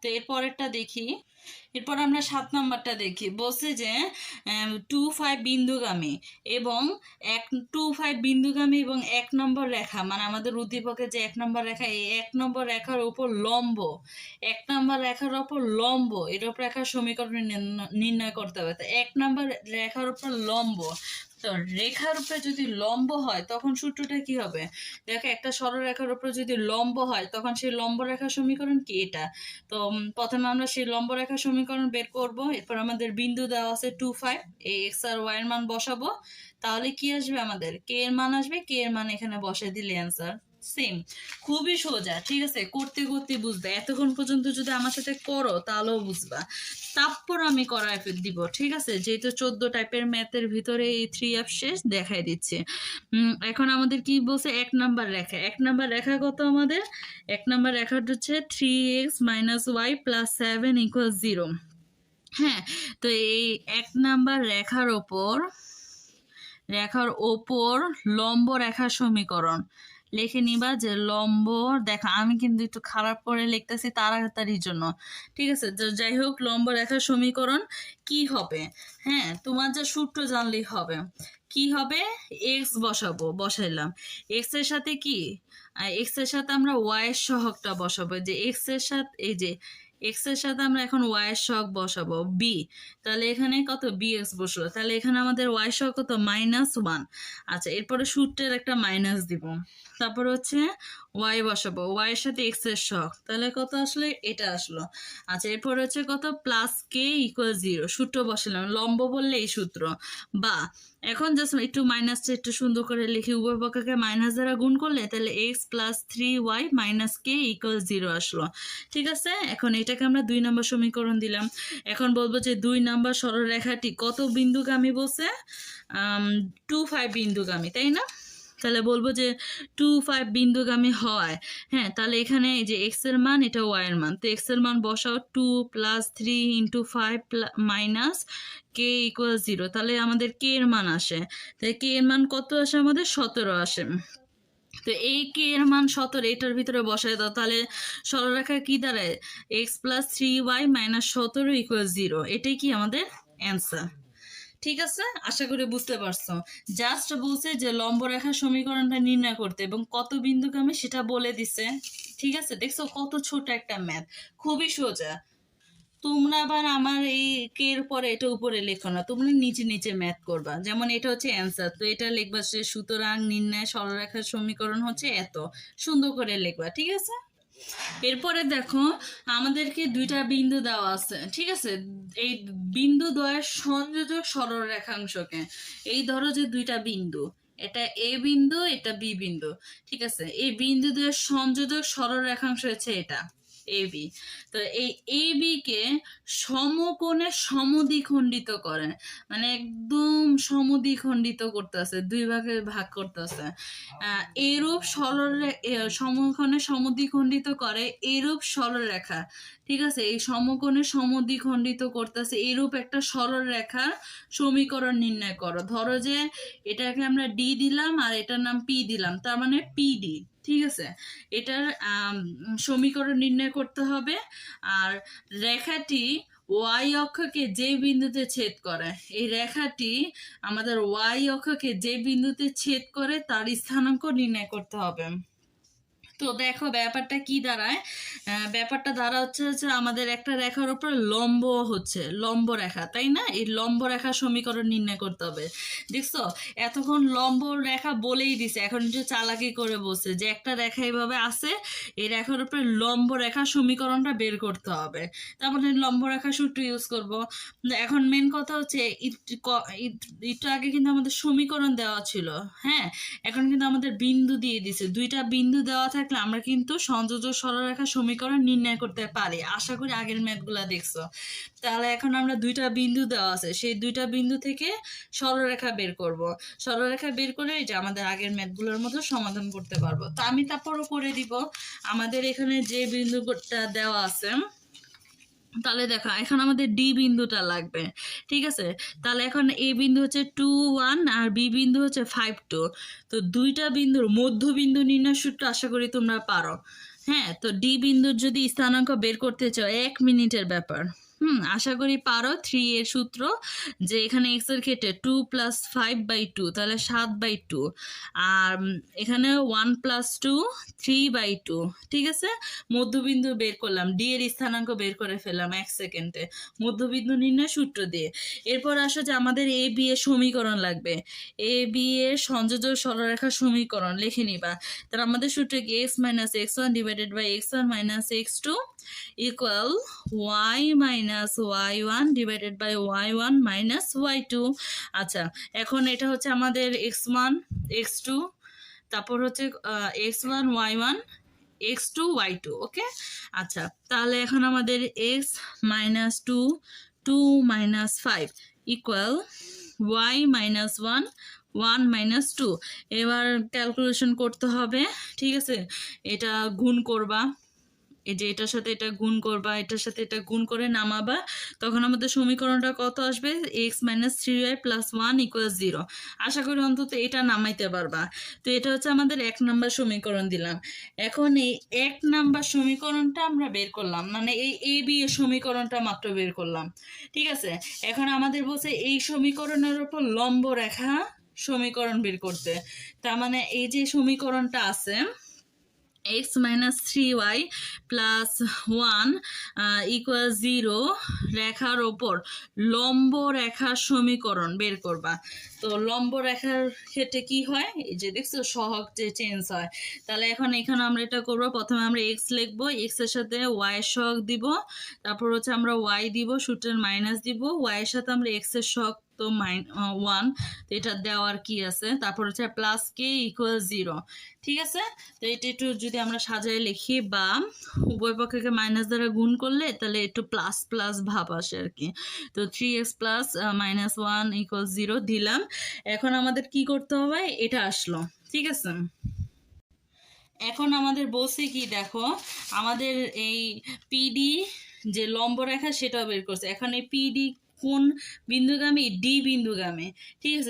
তো এর পরেরটা দেখি। এরপর আমরা সাত নাম্বারটা দেখি। বলছে যে টু ফাইভ বিন্দুগামী এবং এক টু ফাইভ বিন্দুগামী এবং এক নম্বর রেখা মানে আমাদের উদ্দীপকের যে এক নম্বর রেখা, এই এক নম্বর রেখার উপর লম্ব, এক নম্বর রেখার উপর লম্ব, এর উপর রেখার সমীকরণ নির্ণয় করতে হবে। তো এক নম্বর রেখার উপর লম্ব তো রেখার উপরে যদি লম্ব হয়, তখন সূত্রটা কি হবে? দেখো, একটা সরলরেখার উপরে যদি লম্ব হয়, তখন সেই লম্ব রেখার সমীকরণ কি এটা? তো প্রথমে আমরা সেই লম্ব রেখা সমীকরণ বের করব। এরপর আমাদের বিন্দু দেওয়া আছে টু ফাইভ এই এক্স আর ওয়াই এর মান বসাবো। তাহলে কি আসবে আমাদের? কে এর মান আসবে কে এর মান এখানে বসে দিলে অ্যান্সার সেম খুবই সোজা, ঠিক আছে? করতে করতে বুঝবে। এতক্ষণ পর্যন্ত যদি আমার সাথে করো, তাহলেও বুঝবা। তারপর আমি করায় দিব, ঠিক আছে? যেহেতু চোদ্দ টাইপের ম্যাথের ভিতরে এই থ্রি অ্যাপ শেষ, দেখাই দিচ্ছে। এখন আমাদের কি বলছে? এক নাম্বার রেখা। এক নাম্বার রেখা কত আমাদের? এক নাম্বার রেখাটা হচ্ছে three x minus y plus seven equal zero হ্যাঁ তো এই এক নাম্বার রেখার ওপর রেখার ওপর লম্ব রেখার সমীকরণ। লিখে নিবা যে লম্ব দেখা আমি কিন্তু একটু খারাপ করে লিখতেছি তাড়াতাড়ির জন্য। ঠিক আছে? যাই হোক লম্ব রেখার সমীকরণ কি হবে? হ্যাঁ তোমার যা সূত্র জানলেই হবে। কি হবে? এক্স বসাবো, বসাইলাম। এক্সের সাথে কি? এক্সের সাথে আমরা ওয়াই এর সহগটা বসাবো। যে এক্সের সাথে, এই যে এক্সের সাথে আমরা এখন ওয়াই এর সহগ বসাবো বি তাহলে এখানে কত? বি এক্স বসল। তাহলে এখানে আমাদের ওয়াই সহগ কত? মাইনাস ওয়ান আচ্ছা এরপরে সূত্রের একটা মাইনাস দিব। তারপর হচ্ছে ওয়াই বসাবো। ওয়াই এর সাথে এক্সের সহগ। তাহলে কত আসলে? এটা আসলো। আচ্ছা এরপর হচ্ছে কত? প্লাস কে ইকুয়াল জিরো সূত্র বসালাম। লম্ব বললে এই সূত্র। বা, এখন জাস্ট একটু মাইনাসটা একটু সুন্দর করে লিখি উভয় পক্ষকে মাইনাস দ্বারা গুণ করলে তাহলে x plus three y minus k equal zero আসলো। ঠিক আছে? এখন এটাকে আমরা দুই নম্বর সমীকরণ দিলাম। এখন বলব যে দুই নম্বর সরলরেখাটি কত বিন্দুগামী বলছে? টু ফাইভ বিন্দুগামী, তাই না? তাহলে বলব যে টু ফাইভ বিন্দুগামী হয়। হ্যাঁ তাহলে এখানে যে এক্সের মান, এটা ওয়াই এর মান। তো এক্সের মান বসাও two plus three into five minus k equal zero তাহলে আমাদের কে এর মান আসে। তাহলে কে এর মান কত আসে? আমাদের সতেরো আসে। তো এই কে এর মান সতেরো, এটার ভিতরে বসায় দাও। তাহলে সরলরেখা কি দাঁড়ায়? X plus three y minus সতেরো ইকুয়াল জিরো এটাই কি আমাদের অ্যান্সার ঠিক আছে? আশা করি বুঝতে পারছ। জাস্ট বলছে যে লম্ব রেখার সমীকরণটা নির্ণয় করতে এবং কত বিন্দুকে আমি সেটা বলে দিছে। ঠিক আছে? দেখছ কত ছোট একটা ম্যাথ খুবই সোজা। তোমরা আবার আমার এই কের পরে এটা উপরে লেখো না, তোমরা নিচে নিচে ম্যাথ করবা। যেমন এটা হচ্ছে অ্যান্সার তো এটা লিখবা যে সুতরাং নির্ণয় সরলরেখার সমীকরণ হচ্ছে এত। সুন্দর করে লিখবা, ঠিক আছে? এরপরে দেখো, আমাদেরকে দুইটা বিন্দু দেওয়া আছে, ঠিক আছে? এই বিন্দু দ্বয়ের সংযোজক সরল রেখাংশকে। এই ধরো যে দুইটা বিন্দু, এটা এ বিন্দু, এটা বি বিন্দু, ঠিক আছে? এই বিন্দু দ্বয়ের সংযোজক সরল রেখাংশ হচ্ছে এটা। এ বি তো এই এ বি কে সমকোণে সমদ্বিখণ্ডিত করে। মানে একদম সমদ্বিখণ্ডিত করতেছে দুই ভাগে ভাগ করতেছে। এরূপ সরল রে- এ, সমকোণে সমদ্বিখণ্ডিত করে এরূপ সরলরেখা। ঠিক আছে? এই সমকোণে সমদ্বিখণ্ডিত করতেছে এরূপ একটা সরল রেখার সমীকরণ নির্ণয় করো। ধরো যে এটাকে আমরা ডি দিলাম আর এটার নাম পি দিলাম তার মানে পিডি ঠিক আছে? এটার সমীকরণ নির্ণয় করতে হবে। আর রেখাটি ওয়াই অক্ষকে যে বিন্দুতে ছেদ করে, এই রেখাটি আমাদের ওয়াই অক্ষকে যে বিন্দুতে ছেদ করে তার স্থানাঙ্ক নির্ণয় করতে হবে। তো দেখো ব্যাপারটা কি দাঁড়ায়? ব্যাপারটা দাঁড়া হচ্ছে হচ্ছে আমাদের একটা রেখার উপর লম্ব হচ্ছে, লম্ব রেখা, তাই না? এই লম্ব রেখার সমীকরণ নির্ণয় করতে হবে। দেখছ? এতক্ষণ লম্ব রেখা বলেই দিছে, এখন একটু চালাকি করে বসে যে একটা রেখা এইভাবে আছে, এই রেখার উপরে লম্ব রেখার সমীকরণটা বের করতে হবে। তারপরে লম্ব রেখা সূত্র ইউজ করব। এখন মেন কথা হচ্ছে একটু আগে কিন্তু আমাদের সমীকরণ দেওয়া ছিল হ্যাঁ? এখন কিন্তু আমাদের বিন্দু দিয়ে দিছে। দুইটা বিন্দু দেওয়া থাকলে আমরা কিন্তু সংযোজক সরলরেখা সমীকরণ নির্ণয় করতে পারি। আশা করি আগের ম্যাথগুলো দেখছ। তাহলে এখন আমরা দুইটা বিন্দু দেওয়া আছে। সেই দুইটা বিন্দু থেকে সরলরেখা বের করব। সরলরেখা বের করে যে আমাদের আগের ম্যাথগুলোর মতো সমাধান করতে পারব। তা আমি তারপরও করে দিব। আমাদের এখানে যে বিন্দুটা দেওয়া আছে তাহলে দেখো, এখন আমাদের ডি বিন্দুটা লাগবে, ঠিক আছে? তাহলে এখন এ বিন্দু হচ্ছে টু ওয়ান আর বি বিন্দু হচ্ছে ফাইভ টু তো দুইটা বিন্দুর মধ্যবিন্দু নির্ণয় সূত্র আশা করি তোমরা পারো। হ্যাঁ তো ডি বিন্দুর যদি স্থানাঙ্ক বের করতে চাও, এক মিনিটের ব্যাপার। হুম, আশা করি পারো। থ্রি এর সূত্র যে এখানে এক্সের ক্ষেত্রে two plus five by two তাহলে সাত বাই টু আর এখানে one plus two three by two ঠিক আছে? মধ্যবিন্দু বের করলাম ডি এর স্থানাঙ্ক বের করে ফেললাম এক সেকেন্ডে মধ্যবিন্দু নির্ণয় সূত্র দিয়ে। এরপর আসো যে আমাদের এ বি এর সমীকরণ লাগবে। এ বি এর সংযোজক সরলরেখার সমীকরণ, লিখে নিবা। তাহলে আমাদের সূত্রে কি? X minus x one divided by x one minus x two equal y minus y one divided by y one minus y two আচ্ছা এখন এটা হচ্ছে আমাদের এক্স ওয়ান এক্স টু তারপর হচ্ছে x one y one x two y two okay আচ্ছা তাহলে এখন আমাদের x minus two two minus five equal y minus one one minus two এবার ক্যালকুলেশন করতে হবে, ঠিক আছে? এটা গুণ করবা। এই যে এটার সাথে এটা গুণ করবা, এটার সাথে এটা গুণ করে নামাবা, তখন আমাদের সমীকরণটা কত আসবে? X minus three y plus one equal zero আশা করি অন্তত এটা নামাইতে পারবা। তো এটা হচ্ছে আমাদের এক নাম্বার সমীকরণ দিলাম। এখন এই এক নাম্বার সমীকরণটা আমরা বের করলাম। মানে এই এ বি এর সমীকরণটা মাত্র বের করলাম। ঠিক আছে? এখন আমাদের বলছে এই সমীকরণের উপর লম্ব রেখা সমীকরণ বের করতে। তার মানে এই যে সমীকরণটা আছে x minus three y plus one equal zero রেখার ওপর লম্ব রেখার সমীকরণ বের করবা। তো লম্ব রেখার ক্ষেত্রে কি হয়? এই যে দেখছ, সহগ যে চেঞ্জ হয়। তাহলে এখন এখানে আমরা এটা করব। প্রথমে আমরা এক্স লিখব। এক্সের সাথে ওয়াই সহগ দিব। তারপর হচ্ছে আমরা ওয়াই দিব, সূত্রের মাইনাস দিব। ওয়াই এর সাথে আমরা এক্সের সহগ তো মাইন ওয়ান, তো এটা দেওয়ার কি আছে? তারপর হচ্ছে প্লাস কে ইকুয়াল জিরো ঠিক আছে? তো এটা একটু যদি আমরা সাজায় লিখি বা উভয় মাইনাস দ্বারা গুণ করলে তাহলে একটু প্লাস প্লাস ভাব আসে আর কি। তো three x plus minus one equal zero দিলাম। এখন আমাদের কি করতে হবে? এটা আসলো, ঠিক আছে? এখন আমাদের বলছে কি, দেখো, আমাদের এই পিডি যে লম্ব রেখা, সেটাও বের করছে। এখন এই পিডি কোন বিন্দুগামী ডি বিন্দুগামী ঠিক আছে?